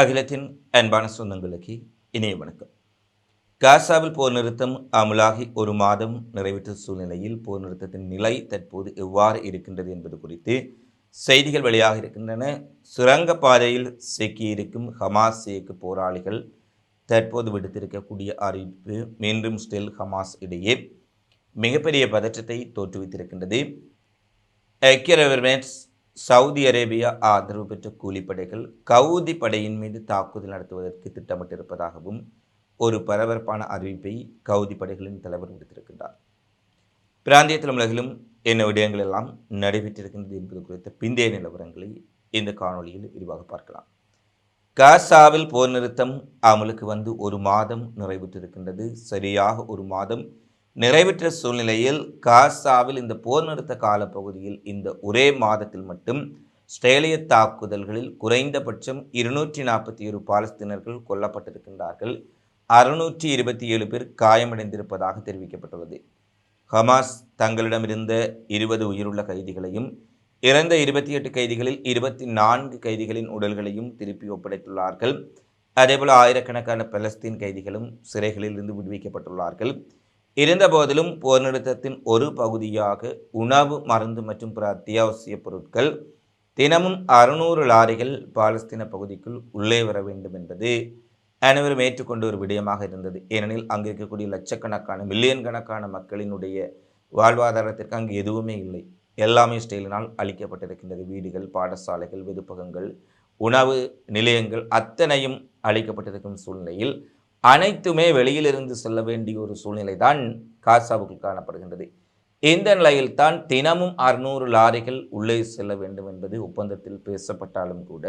அகிலத்தின் அன்பான சொந்தங்களுக்கு இணைய வணக்கம். காசாவில் போர் நிறுத்தம் அமுலாகி ஒரு மாதம் நிறைவேற்ற சூழ்நிலையில் போர் நிறுத்தத்தின் நிலை தற்போது எவ்வாறு இருக்கின்றது என்பது குறித்து செய்திகள் வெளியாக இருக்கின்றன. சுரங்கப்பாதையில் சிக்கியிருக்கும் ஹமாஸ் இயக்க போராளிகள் தற்போது விடுத்திருக்கக்கூடிய அறிவிப்பு மீண்டும் ஸ்டில் ஹமாஸ் இடையே மிகப்பெரிய பதற்றத்தை தோற்றுவித்திருக்கின்றது. ஐக்கிய அரபு எமிரேட்ஸ் சவுதி அரேபியா ஆதரவு பெற்ற கூலிப்படைகள் கவுதி படையின் மீது தாக்குதல் நடத்துவதற்கு திட்டமிட்டிருப்பதாகவும் ஒரு பரபரப்பான அறிவிப்பை கவுதி படைகளின் தலைவர் விடுத்திருக்கின்றார். பிராந்தியத்தில் உலகிலும் என்ன விடயங்கள் எல்லாம் நடைபெற்றிருக்கின்றது என்பது குறித்த பிந்தைய நிலவரங்களை இந்த காணொளியில் விரிவாக பார்க்கலாம். காசாவில் போர் நிறுத்தம் அமலுக்கு வந்து ஒரு மாதம் நிறைவுற்றிருக்கின்றது. சரியாக ஒரு மாதம் நிறைவேற்ற சூழ்நிலையில் காசாவில் இந்த போர் நிறுத்த காலப்பகுதியில் இந்த ஒரே மாதத்தில் மட்டும் ஸ்ட்ரேலிய தாக்குதல்களில் குறைந்தபட்சம் இருநூற்றி நாற்பத்தி ஏழு பாலஸ்தீனர்கள் கொல்லப்பட்டிருக்கின்றார்கள். அறுநூற்றி இருபத்தி ஏழு பேர் காயமடைந்திருப்பதாக தெரிவிக்கப்பட்டுள்ளது. ஹமாஸ் தங்களிடமிருந்த இருபது உயிருள்ள கைதிகளையும் இறந்த இருபத்தி எட்டு கைதிகளில் இருபத்தி நான்கு கைதிகளின் உடல்களையும் திருப்பி ஒப்படைத்துள்ளார்கள். அதேபோல் ஆயிரக்கணக்கான பலஸ்தீன் கைதிகளும் சிறைகளில் இருந்து விடுவிக்கப்பட்டுள்ளார்கள். இருந்தபோதிலும் போர் நிறுத்தத்தின் ஒரு பகுதியாக உணவு மருந்து மற்றும் பிற அத்தியாவசிய பொருட்கள் தினமும் அறுநூறு லாரிகள் பாலஸ்தீன பகுதிக்குள் உள்ளே வர வேண்டும் என்பது அனைவரும் ஏற்றுக்கொண்ட ஒரு விடயமாக இருந்தது. ஏனெனில் அங்கு இருக்கக்கூடிய லட்சக்கணக்கான மில்லியன் கணக்கான மக்களினுடைய வாழ்வாதாரத்திற்கு அங்கு எதுவுமே இல்லை. எல்லாமே ஸ்டெயிலினால் அளிக்கப்பட்டிருக்கின்றது வீடுகள் பாடசாலைகள் வெதுப்பகங்கள் உணவு நிலையங்கள் அத்தனையும் அழிக்கப்பட்டிருக்கும் சூழ்நிலையில் அனைத்துமே வெளியிலிருந்து செல்ல வேண்டிய ஒரு சூழ்நிலை தான் காசாவுக்குள் காணப்படுகின்றது. இந்த நிலையில்தான் தினமும் அறுநூறு லாரிகள் உள்ளே செல்ல வேண்டும் என்பது ஒப்பந்தத்தில் பேசப்பட்டாலும் கூட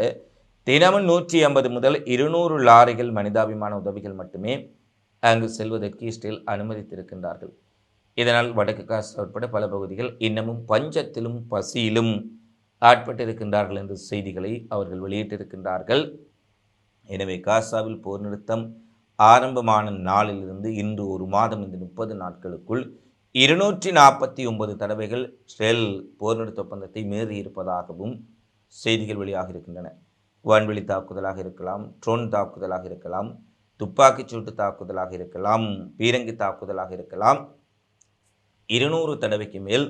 தினமும் நூற்றி ஐம்பது முதல் இருநூறு லாரிகள் மனிதாபிமான உதவிகள் மட்டுமே அங்கு செல்வதற்கு இஸ்ரேல் அனுமதித்திருக்கின்றார்கள். இதனால் வடக்கு காசா உட்பட பல பகுதிகள் இன்னமும் பஞ்சத்திலும் பசியிலும் ஆட்பட்டிருக்கின்றார்கள் என்ற செய்திகளை அவர்கள் வெளியிட்டிருக்கின்றார்கள். எனவே காசாவில் போர் நிறுத்தம் ஆரம்பமான நாளிலிருந்து இன்று ஒரு மாதம் இந்த முப்பது நாட்களுக்குள் இருநூற்றி நாற்பத்தி ஒன்பது தடவைகள் ஸ்ரேல் போர் நிறுத்த ஒப்பந்தத்தை மீறியிருப்பதாகவும் செய்திகள் வெளியாக இருக்கின்றன. வான்வெளி தாக்குதலாக இருக்கலாம் ட்ரோன் தாக்குதலாக இருக்கலாம் துப்பாக்கிச் சூட்டு தாக்குதலாக இருக்கலாம் பீரங்கி தாக்குதலாக இருக்கலாம். இருநூறு தடவைக்கு மேல்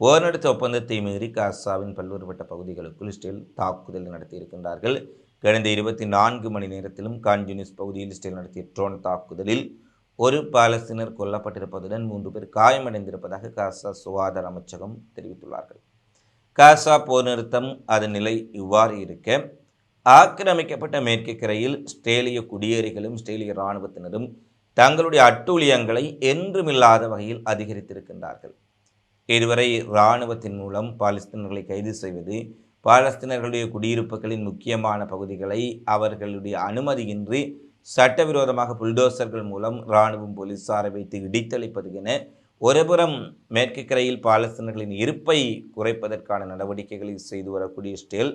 போர் ஒப்பந்தத்தை மீறி காசாவின் பல்வேறுபட்ட பகுதிகளுக்குள் ஸ்டெல் தாக்குதல் நடத்தியிருக்கின்றார்கள். கடந்த இருபத்தி நான்கு மணி நேரத்திலும் கான்யூனிஸ் பகுதியில் இஸ்ரேல் நடத்திய ட்ரோன் தாக்குதலில் ஒரு பாலஸ்தீனர் கொல்லப்பட்டிருப்பதுடன் மூன்று பேர் காயமடைந்திருப்பதாக காசா சுகாதார அமைச்சகம் தெரிவித்துள்ளார்கள். காசா போர் நிறுத்தம் அதன் நிலை இவ்வாறு இருக்க ஆக்கிரமிக்கப்பட்ட மேற்கு கரையில் ஸ்ட்ரேலிய குடியேறிகளும் ஸ்ட்ரேலிய இராணுவத்தினரும் தங்களுடைய அட்டூழியங்களை என்றுமில்லாத வகையில் அதிகரித்திருக்கின்றார்கள். இதுவரை இராணுவத்தின் மூலம் பாலஸ்தீனர்களை கைது செய்வது பாலஸ்தீனர்களுடைய குடியிருப்புகளின் முக்கியமான பகுதிகளை அவர்களுடைய அனுமதியின்றி சட்டவிரோதமாக புல்டோசர்கள் மூலம் இராணுவம் போலீசாரை வைத்து இடித்தளிப்பது என ஒருபுறம் மேற்கு கரையில் பாலஸ்தீனர்களின் இருப்பை குறைப்பதற்கான நடவடிக்கைகளை செய்து வரக்கூடிய ஸ்டேல்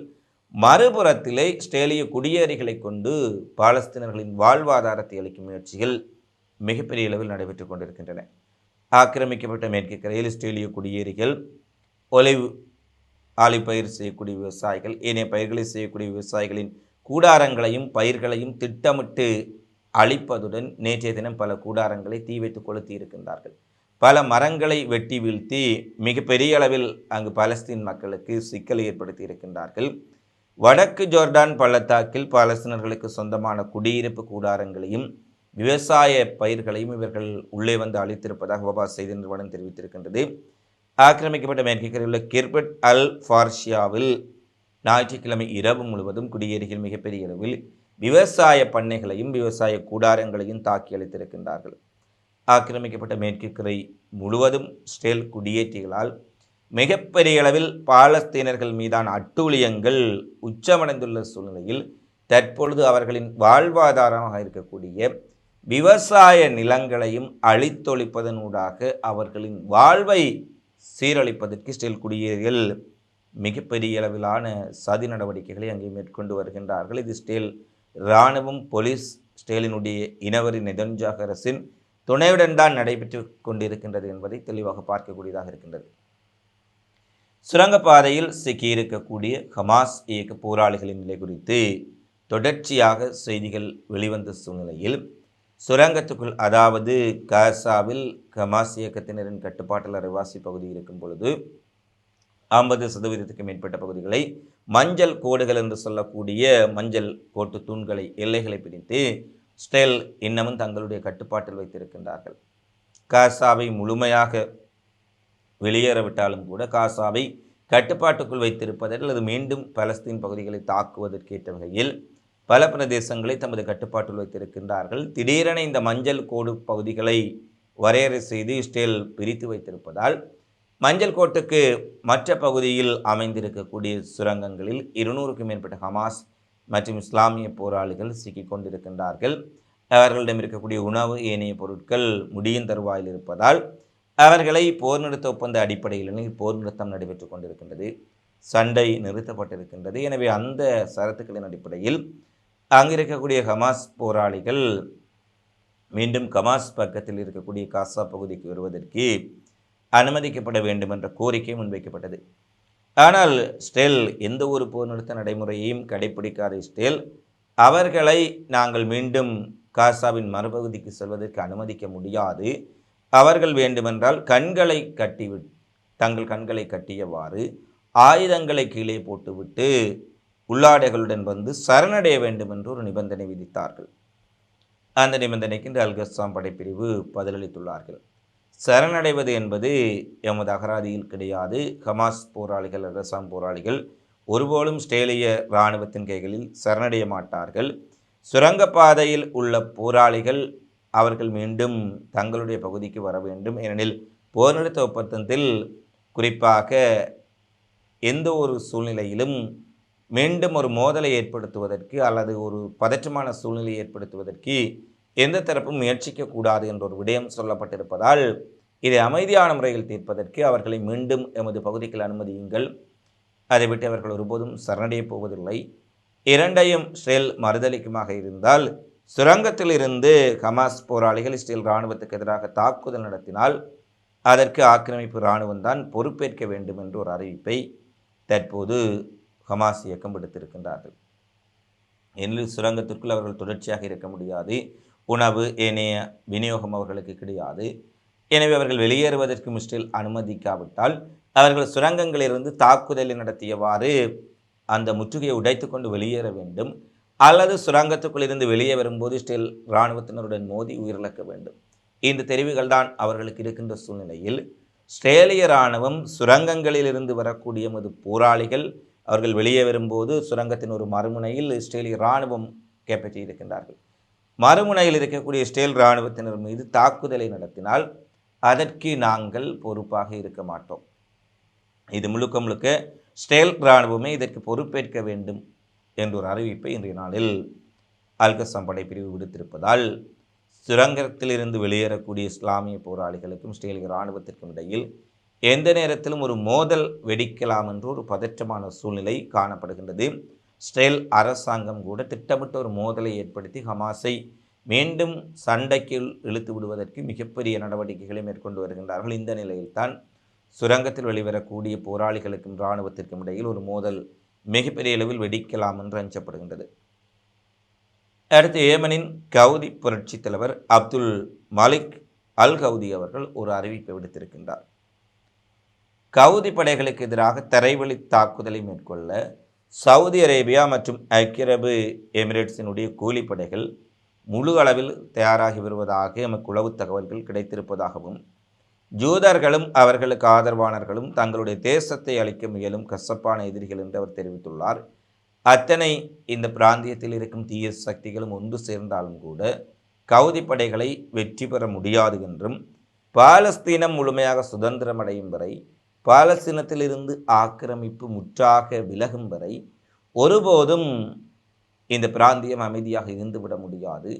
மறுபுறத்திலே ஸ்டேலிய குடியேறிகளை கொண்டு பாலஸ்தீனர்களின் வாழ்வாதாரத்தை அளிக்கும் முயற்சிகள் மிகப்பெரிய அளவில் நடைபெற்று கொண்டிருக்கின்றன. ஆக்கிரமிக்கப்பட்ட மேற்கு கரையில் ஸ்டேலிய குடியேறிகள் ஒலிவு ஆலிப்பயிர் செய்யக்கூடிய விவசாயிகள் ஏனைய பயிர்களை செய்யக்கூடிய விவசாயிகளின் கூடாரங்களையும் பயிர்களையும் திட்டமிட்டு அழிப்பதுடன் நேற்றைய தினம் பல கூடாரங்களை தீ வைத்து கொளுத்தி இருக்கின்றார்கள். பல மரங்களை வெட்டி வீழ்த்தி மிகப்பெரிய அளவில் அங்கு பலஸ்தீன் மக்களுக்கு சிக்கலை ஏற்படுத்தி இருக்கின்றார்கள். வடக்கு ஜோர்டான் பள்ளத்தாக்கில் பாலஸ்தீனர்களுக்கு சொந்தமான குடியிருப்பு கூடாரங்களையும் விவசாய பயிர்களையும் இவர்கள் உள்ளே வந்து அளித்திருப்பதாக வபா செய்தி நிறுவனம் தெரிவித்திருக்கின்றது. ஆக்கிரமிக்கப்பட்ட மேற்கில் உள்ள கிர்பட் அல் ஃபார்ஷியாவில் ஞாயிற்றுக்கிழமை இரவு முழுவதும் குடியேறிகள் மிகப்பெரிய அளவில் விவசாய பண்ணைகளையும் விவசாய கூடாரங்களையும் தாக்கி அளித்திருக்கின்றார்கள் ஆக்கிரமிக்கப்பட்ட மேற்கு முழுவதும் ஸ்டேல் குடியேற்றிகளால் மிகப்பெரிய அளவில் பாலஸ்தீனர்கள் மீதான அட்டூழியங்கள் உச்சமடைந்துள்ள சூழ்நிலையில் தற்பொழுது அவர்களின் வாழ்வாதாரமாக இருக்கக்கூடிய விவசாய நிலங்களையும் அழித்தொழிப்பதனூடாக அவர்களின் வாழ்வை சீரழிப்பதற்கு இஸ்ரேல் குடியேறிகள் மிகப்பெரிய அளவிலான சதி நடவடிக்கைகளை அங்கே மேற்கொண்டு வருகின்றார்கள். இது ஸ்டேல் இராணுவம் போலீஸ் ஸ்டேலினுடைய இனவரி நெதன்ஜாக் அரசின் துணையுடன் தான் நடைபெற்று கொண்டிருக்கின்றது என்பதை தெளிவாக பார்க்கக்கூடியதாக இருக்கின்றது. சுரங்கப்பாதையில் சிக்கியிருக்கக்கூடிய ஹமாஸ் இயக்க போராளிகளின் நிலை குறித்து தொடர்ச்சியாக செய்திகள் வெளிவந்த சூழ்நிலையில் சுரங்கத்துக்குள் அதாவது காசாவில் கமாஸ் இயக்கத்தினரின் கட்டுப்பாட்டில் அரைவாசி பகுதி இருக்கும் பொழுது ஐம்பது சதவீதத்துக்கு மேற்பட்ட பகுதிகளை மஞ்சள் கோடுகள் என்று சொல்லக்கூடிய மஞ்சள் கோட்டு தூண்களை எல்லைகளை பிரித்து ஸ்டெல் இன்னமும் தங்களுடைய கட்டுப்பாட்டில் வைத்திருக்கின்றார்கள். காசாவை முழுமையாக வெளியேறவிட்டாலும் கூட காசாவை கட்டுப்பாட்டுக்குள் வைத்திருப்பதில் அல்லது மீண்டும் பலஸ்தீன் பகுதிகளை தாக்குவதற்கேற்ற வகையில் பல பிரதேசங்களை தமது கட்டுப்பாட்டில் வைத்திருக்கின்றார்கள். திடீரென இந்த மஞ்சள் கோடு பகுதிகளை வரையறை செய்து இஸ்ரேல் பிரித்து வைத்திருப்பதால் மஞ்சள் கோட்டுக்கு மற்ற பகுதியில் அமைந்திருக்கக்கூடிய சுரங்கங்களில் இருநூறுக்கும் மேற்பட்ட ஹமாஸ் மற்றும் இஸ்லாமிய போராளிகள் சிக்கிக் கொண்டிருக்கின்றார்கள். அவர்களிடம் இருக்கக்கூடிய உணவு ஏனைய பொருட்கள் முடியும் தருவாயில் இருப்பதால் அவர்களை போர் நிறுத்த ஒப்பந்த அடிப்படையில் போர் நிறுத்தம் நடைபெற்றுக் கொண்டிருக்கின்றது. சண்டை நிறுத்தப்பட்டிருக்கின்றது. எனவே அந்த சரத்துக்களின் அடிப்படையில் அங்கே இருக்கக்கூடிய ஹமாஸ் போராளிகள் மீண்டும் கமாஸ் பக்கத்தில் இருக்கக்கூடிய காசா பகுதிக்கு வருவதற்கு அனுமதிக்கப்பட வேண்டும் என்ற கோரிக்கை முன்வைக்கப்பட்டது. ஆனால் ஸ்டெல் எந்த ஒரு போர் நிறுத்த நடைமுறையையும் கடைபிடிக்காத ஸ்டெல் அவர்களை நாங்கள் மீண்டும் காசாவின் மறுபகுதிக்கு செல்வதற்கு அனுமதிக்க முடியாது. அவர்கள் வேண்டுமென்றால் கண்களை கட்டிவி தங்கள் கண்களை கட்டியவாறு ஆயுதங்களை கீழே போட்டுவிட்டு உள்ளாடைகளுடன் வந்து சரணடைய வேண்டும் என்று ஒரு நிபந்தனை விதித்தார்கள். அந்த நிபந்தனைக்கு இந்த அல்கஸ்ஸாம் படைப்பிரிவு பதிலளித்துள்ளார்கள். சரணடைவது என்பது எமது அகராதியில் கிடையாது. ஹமாஸ் போராளிகள் அல்கஸ்ஸாம் போராளிகள் ஒருபோலும் ஸ்டேலிய இராணுவத்தின் கைகளில் சரணடைய மாட்டார்கள். சுரங்கப்பாதையில் உள்ள போராளிகள் அவர்கள் மீண்டும் தங்களுடைய பகுதிக்கு வர வேண்டும். ஏனெனில் போர் நிறுத்த ஒப்பந்தத்தில் குறிப்பாக எந்த ஒரு சூழ்நிலையிலும் மீண்டும் ஒரு மோதலை ஏற்படுத்துவதற்கு அல்லது ஒரு பதற்றமான சூழ்நிலையை ஏற்படுத்துவதற்கு எந்த தரப்பும் முயற்சிக்கக்கூடாது என்ற ஒரு விடயம் சொல்லப்பட்டிருப்பதால் இதை அமைதியான முறையில் தீர்ப்பதற்கு அவர்களை மீண்டும் எமது பகுதிக்கு அனுமதியுங்கள். அதை விட்டு அவர்கள் ஒருபோதும் சரணடைய போவதில்லை. இரண்டையும் இஸ்ரேல் மறுதளிக்குமாக இருந்தால் சுரங்கத்தில் இருந்து ஹமாஸ் போராளிகள் இஸ்ரேல் இராணுவத்துக்கு எதிராக தாக்குதல் நடத்தினால் அதற்கு ஆக்கிரமிப்பு இராணுவம் தான் பொறுப்பேற்க வேண்டும் என்ற ஒரு அறிவிப்பை தற்போது ஹமாஸ் இயக்கம் விடுத்திருக்கின்றார்கள் எனில் சுரங்கத்திற்குள் அவர்கள் தொடர்ச்சியாக இருக்க முடியாது. உணவு ஏனைய விநியோகம் அவர்களுக்கு கிடையாது. எனவே அவர்கள் வெளியேறுவதற்கு முஸ்டில் அனுமதிக்காவிட்டால் அவர்கள் சுரங்கங்களிலிருந்து தாக்குதலை நடத்தியவாறு அந்த முற்றுகையை உடைத்து கொண்டு வெளியேற வேண்டும். அல்லது சுரங்கத்துக்குள் இருந்து வெளியே வரும்போது ஸ்டில் இராணுவத்தினருடன் மோதி உயிரிழக்க வேண்டும். இந்த தெரிவுகள் தான் அவர்களுக்கு இருக்கின்ற சூழ்நிலையில் ஸ்ட்ரேலிய இராணுவம் சுரங்கங்களிலிருந்து வரக்கூடிய மது போராளிகள் அவர்கள் வெளியே வரும்போது சுரங்கத்தின் ஒரு மறுமுனையில் இஸ்ரேலிய இராணுவம் கைப்பற்றி இருக்கின்றார்கள் மறுமுனையில் இருக்கக்கூடிய இஸ்ரேல் இராணுவத்தினர் மீது தாக்குதலை நடத்தினால் அதற்கு நாங்கள் பொறுப்பாக இருக்க மாட்டோம். இது முழுக்க முழுக்க ஸ்டேல் இராணுவமே இதற்கு பொறுப்பேற்க வேண்டும் என்ற ஒரு அறிவிப்பை இன்றைய நாளில் அல்கசம் படைப்பிரிவு விடுத்திருப்பதால் சுரங்கத்திலிருந்து வெளியேறக்கூடிய இஸ்லாமிய போராளிகளுக்கும் ஸ்டேலிய இராணுவத்திற்கும் இடையில் எந்த நேரத்திலும் ஒரு மோதல் வெடிக்கலாம் என்று ஒரு பதற்றமான சூழ்நிலை காணப்படுகின்றது. இஸ்ரேல் அரசாங்கம் கூட திட்டமிட்ட ஒரு மோதலை ஏற்படுத்தி ஹமாஸை மீண்டும் சண்டைக்கு இழுத்து விடுவதற்கு மிகப்பெரிய நடவடிக்கைகளை மேற்கொண்டு வருகின்றார்கள். இந்த நிலையில்தான் சுரங்கத்தில் வெளிவரக்கூடிய போராளிகளுக்கும் இராணுவத்திற்கும் இடையில் ஒரு மோதல் மிகப்பெரிய அளவில் வெடிக்கலாம் என்று அஞ்சப்படுகின்றது. அடுத்து ஏமனின் கவுதி புரட்சித் தலைவர் அப்துல் மலிக் அல் கவுதி அவர்கள் ஒரு அறிவிப்பை விடுத்திருக்கின்றார். கவுதி படைகளுக்கு எதிராக தரைவழி தாக்குதலை மேற்கொள்ள சவுதி அரேபியா மற்றும் ஐக்கிய அரபு எமிரேட்ஸினுடைய கூலிப்படைகள் முழு அளவில் தயாராகி வருவதாக எமக்கு உளவு தகவல்கள் கிடைத்திருப்பதாகவும் ஜூதர்களும் அவர்களுக்கு ஆதரவாளர்களும் தங்களுடைய தேசத்தை அளிக்க முயலும் கசப்பான எதிரிகள் என்று அவர் தெரிவித்துள்ளார். அத்தனை இந்த பிராந்தியத்தில் இருக்கும் தீய சக்திகளும் ஒன்று சேர்ந்தாலும் கூட கவுதி படைகளை வெற்றி பெற முடியாது என்றும் பாலஸ்தீனம் முழுமையாக சுதந்திரம் அடையும் வரை பாலஸ்தீனத்திலிருந்து ஆக்கிரமிப்பு முற்றாக விலகும் வரை ஒருபோதும் இந்த பிராந்தியம் அமைதியாக இருந்துவிட முடியாது.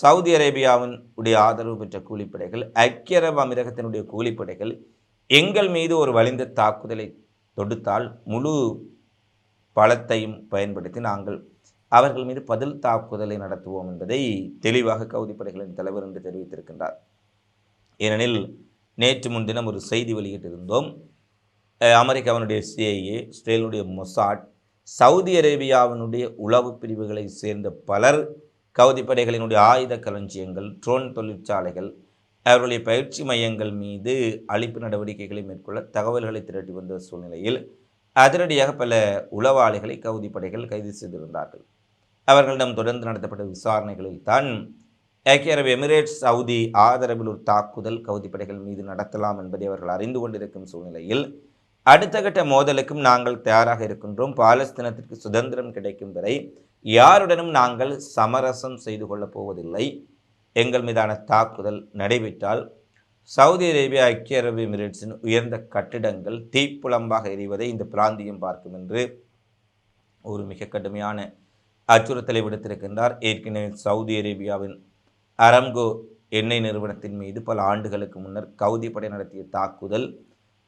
சவுதி அரேபியாவின் உடைய ஆதரவு பெற்ற கூலிப்படைகள் ஐக்கிய அரபு அமீரகத்தினுடைய கூலிப்படைகள் எங்கள் மீது ஒரு வலிந்த தாக்குதலை தொடுத்தால் முழு பலத்தையும் பயன்படுத்தி நாங்கள் அவர்கள் மீது பதில் தாக்குதலை நடத்துவோம் என்பதை தெளிவாக கவுதிப்படைகளின் தலைவர் என்று தெரிவித்திருக்கின்றார். ஏனெனில் நேற்று முன்தினம் ஒரு செய்தி வெளியிட்டிருந்தோம். அமெரிக்காவினுடைய சிஐஏ இஸ்ரேலுடைய மொசாட் சவுதி அரேபியாவினுடைய உளவு பிரிவுகளை சேர்ந்த பலர் கவுதி படைகளினுடைய ஆயுத களஞ்சியங்கள் ட்ரோன் தொழிற்சாலைகள் அவர்களுடைய பயிற்சி மையங்கள் மீது அழிப்பு நடவடிக்கைகளை மேற்கொள்ள தகவல்களை திரட்டி வந்த சூழ்நிலையில் அதிரடியாக பல உளவாளிகளை கவுதி படைகள் கைது செய்திருந்தார்கள். அவர்களிடம் தொடர்ந்து நடத்தப்பட்ட விசாரணைகளில் தான் ஐக்கிய அரபு எமிரேட்ஸ் சவுதி ஆதரவில் ஒரு தாக்குதல் கவுதி படைகள் மீது நடத்தலாம் என்பதை அவர்கள் அறிந்து கொண்டிருக்கும் சூழ்நிலையில் அடுத்த கட்ட மோதலுக்கும் நாங்கள் தயாராக இருக்கின்றோம். பாலஸ்தீனத்திற்கு சுதந்திரம் கிடைக்கும் வரை யாருடனும் நாங்கள் சமரசம் செய்து கொள்ளப் போவதில்லை. எங்கள் மீதான தாக்குதல் நடைபெற்றால் சவுதி அரேபியா ஐக்கிய அரபு எமிரேட்ஸின் உயர்ந்த கட்டிடங்கள் தீப்புலம்பாக எரிவதை இந்த பிராந்தியம் பார்க்கும் என்று ஒரு மிக கடுமையான அச்சுறுத்தலை விடுத்திருக்கின்றார். ஏற்கனவே சவுதி அரேபியாவின் அரம்கோ எண்ணெய் நிறுவனத்தின் மீது பல ஆண்டுகளுக்கு முன்னர் கவுதி படை நடத்திய தாக்குதல்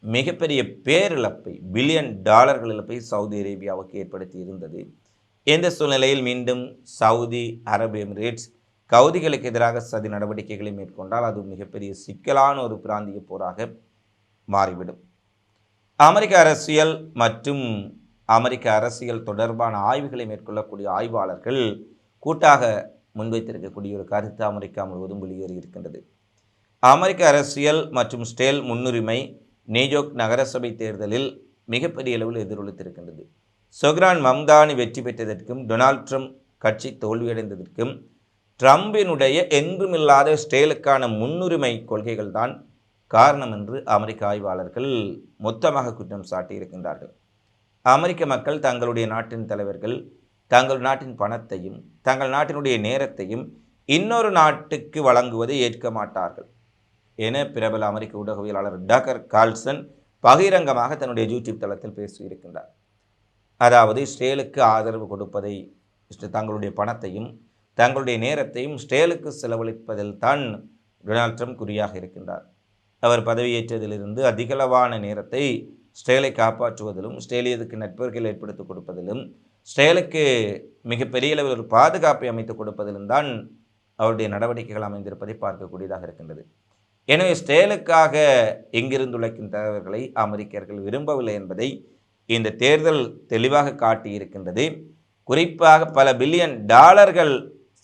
மிகப்பெரிய பேரிழப்பை பில்லியன் டாலர்கள் இழப்பை சவுதி அரேபியாவுக்கு ஏற்படுத்தி இருந்தது இந்த சூழ்நிலையில் மீண்டும் சவுதி அரபு எமிரேட்ஸ் கவுதிகளுக்கு எதிராக சதி நடவடிக்கைகளை மேற்கொண்டால் அது மிகப்பெரிய சிக்கலான ஒரு பிராந்திய போராக மாறிவிடும். அமெரிக்க அரசியல் மற்றும் அமெரிக்க அரசியல் தொடர்பான ஆய்வுகளை மேற்கொள்ளக்கூடிய ஆய்வாளர்கள் கூட்டாக முன்வைத்திருக்கக்கூடிய ஒரு கருத்து அமெரிக்கா முழுவதும் வெளியேறி இருக்கின்றது. அமெரிக்க அரசியல் மற்றும் ஸ்டேல் முன்னுரிமை நியூயோர்க் நகரசபை தேர்தலில் மிகப்பெரிய அளவில் எதிரொலித்திருக்கின்றது. சொக்ரான் மம்தானி வெற்றி பெற்றதற்கும் டொனால்ட் ட்ரம்ப் கட்சி தோல்வியடைந்ததற்கும் ட்ரம்பினுடைய என்றுமில்லாத ஸ்டேலுக்கான முன்னுரிமை கொள்கைகள் தான் காரணம் என்று அமெரிக்க ஆய்வாளர்கள் மொத்தமாக குற்றம் சாட்டியிருக்கின்றார்கள். அமெரிக்க மக்கள் தங்களுடைய நாட்டின் தலைவர்கள் தங்கள் நாட்டின் பணத்தையும் தங்கள் நாட்டினுடைய நேரத்தையும் இன்னொரு நாட்டுக்கு வழங்குவதை ஏற்க மாட்டார்கள். என பிரபல அமெரிக்க ஊடகவியலாளர் டாக்டர் கால்சன் பகிரங்கமாக தன்னுடைய யூடியூப் தளத்தில் பேசியிருக்கின்றார். அதாவது ஸ்டேலுக்கு ஆதரவு கொடுப்பதை தங்களுடைய பணத்தையும் தங்களுடைய நேரத்தையும் ஸ்டேலுக்கு செலவழிப்பதில் தான் டொனால்ட் ட்ரம்ப் குறியாக இருக்கின்றார். அவர் பதவியேற்றதிலிருந்து அதிகளவான நேரத்தை ஸ்டேலை காப்பாற்றுவதிலும் ஸ்டேலியதுக்கு நெட்வொர்க்கில் ஏற்படுத்திக் கொடுப்பதிலும் ஸ்டேலுக்கு மிகப்பெரிய அளவில் ஒரு பாதுகாப்பை அமைத்துக் கொடுப்பதிலும் தான் அவருடைய நடவடிக்கைகள் அமைந்திருப்பதை பார்க்கக்கூடியதாக இருக்கின்றது. எனவே ஸ்டேலுக்காக எங்கிருந்து உழைக்கும் தலைவர்களை அமெரிக்கர்கள் விரும்பவில்லை என்பதை இந்த தேர்தல் தெளிவாக காட்டியிருக்கின்றது. குறிப்பாக பல பில்லியன் டாலர்கள்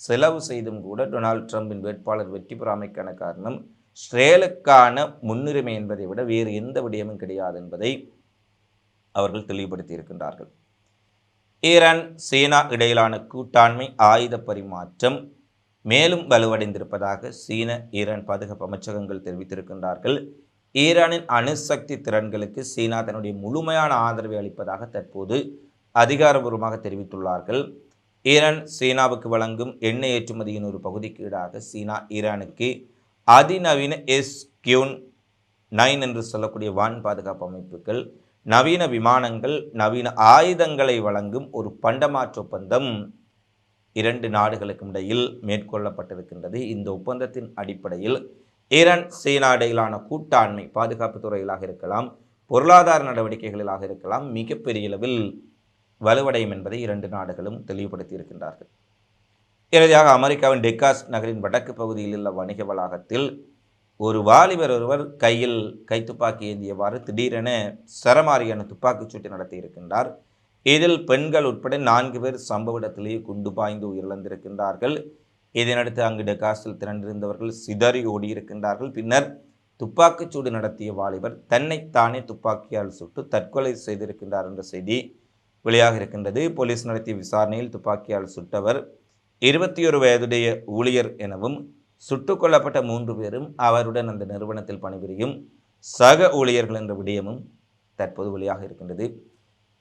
செலவு செய்தும் கூட டொனால்ட் ட்ரம்பின் வேட்பாளர் வெற்றி பெறாமைக்கான காரணம் ஸ்ரேலுக்கான முன்னுரிமை என்பதை விட வேறு எந்த விடயமும் கிடையாது என்பதை அவர்கள் தெளிவுபடுத்தி இருக்கின்றார்கள் ஈரான் சீனா இடையிலான கூட்டாண்மை ஆயுத பரிமாற்றம் மேலும் வலுவடைந்திருப்பதாக சீன ஈரான் பாதுகாப்பு அமைச்சகங்கள் தெரிவித்திருக்கின்றார்கள். ஈரானின் அணுசக்தி திறன்களுக்கு சீனா தன்னுடைய முழுமையான ஆதரவை அளிப்பதாக தற்போது அதிகாரபூர்வமாக தெரிவித்துள்ளார்கள். ஈரான் சீனாவுக்கு வழங்கும் எண்ணெய் ஏற்றுமதியின் ஒரு பகுதிக்கு ஈடாக சீனா ஈரானுக்கு அதிநவீன எஸ் கியூன் நைன் என்று சொல்லக்கூடிய வான் பாதுகாப்பு அமைப்புகள் நவீன விமானங்கள் நவீன ஆயுதங்களை வழங்கும் ஒரு பண்டமாற்று ஒப்பந்தம் இரண்டு நாடுகளுக்கும் இடையில் மேற்கொள்ளப்பட்டிருக்கின்றது. இந்த ஒப்பந்தத்தின் அடிப்படையில் ஈரான் சீனா இடையிலான கூட்டாண்மை பாதுகாப்பு துறையிலாக இருக்கலாம் பொருளாதார நடவடிக்கைகளிலாக இருக்கலாம் மிகப்பெரிய அளவில் வலுவடையும் என்பதை இரண்டு நாடுகளும் தெளிவுபடுத்தி இருக்கின்றார்கள். இறுதியாக அமெரிக்காவின் டெக்காஸ் நகரின் வடக்கு பகுதியில் உள்ள வணிக வளாகத்தில் ஒரு வாலிபர் ஒருவர் கையில் கைத்துப்பாக்கி ஏந்தியவாறு திடீரென சரமாரியான துப்பாக்கிச் சூட்டை நடத்தியிருக்கின்றார் இதில் பெண்கள் உட்பட நான்கு பேர் சம்பவ இடத்திலேயே குண்டு பாய்ந்து உயிரிழந்திருக்கின்றார்கள். இதனடுத்து அங்கு டெகாஸில் திரண்டிருந்தவர்கள் சிதறி ஓடியிருக்கின்றார்கள். பின்னர் துப்பாக்கிச் சூடு நடத்திய வாலிபர் தன்னைத்தானே துப்பாக்கியால் சுட்டு தற்கொலை செய்திருக்கின்றார் என்ற செய்தி வெளியாக இருக்கின்றது. போலீஸ் நடத்திய விசாரணையில் துப்பாக்கியால் சுட்டவர் இருபத்தி ஒரு வயதுடைய ஊழியர் எனவும் சுட்டுக் கொல்லப்பட்ட மூன்று பேரும் அவருடன் அந்த நிறுவனத்தில் பணிபுரியும் சக ஊழியர்கள் என்ற விடயமும் தற்போது வெளியாக இருக்கின்றது.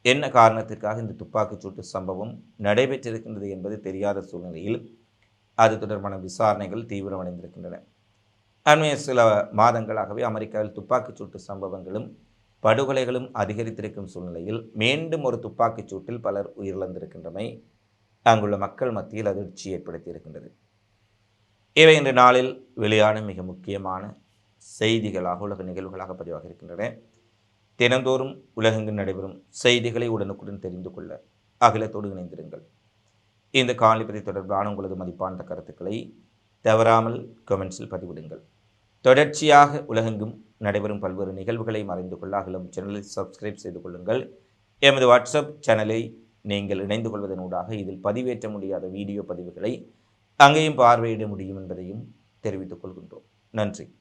என்ன காரணத்திற்காக இந்த துப்பாக்கிச் சூட்டு சம்பவம் நடைபெற்றிருக்கின்றது என்பது தெரியாத சூழ்நிலையில் அது தொடர்பான விசாரணைகள் தீவிரமடைந்திருக்கின்றன. அண்மைய சில மாதங்களாகவே அமெரிக்காவில் துப்பாக்கிச் சூட்டு சம்பவங்களும் படுகொலைகளும் அதிகரித்திருக்கும் சூழ்நிலையில் மீண்டும் ஒரு துப்பாக்கிச் சூட்டில் பலர் உயிரிழந்திருக்கின்றமை அங்குள்ள மக்கள் மத்தியில் அதிர்ச்சி ஏற்படுத்தியிருக்கின்றது. இவை இன்று நாளில் வெளியான மிக முக்கியமான செய்திகளாக உலக நிகழ்வுகளாக பதிவாக இருக்கின்றன. தினந்தோறும் உலகெங்கு நடைபெறும் செய்திகளை உடனுக்குடன் தெரிந்து கொள்ள அகிலத்தோடு இணைந்திருங்கள். இந்த காணொலி தொடர்பான உங்களது மதிப்பான கருத்துக்களை தவறாமல் கமெண்ட்ஸில் பதிவிடுங்கள். தொடர்ச்சியாக உலகெங்கும் நடைபெறும் பல்வேறு நிகழ்வுகளை மறைந்து கொள்ள அகிலம் சேனலை சப்ஸ்கிரைப் செய்து கொள்ளுங்கள். எமது வாட்ஸ்அப் சேனலை நீங்கள் இணைந்து கொள்வதனூடாக இதில் பதிவேற்ற முடியாத வீடியோ பதிவுகளை அங்கேயும் பார்வையிட முடியும் என்பதையும் தெரிவித்துக் கொள்கின்றோம். நன்றி.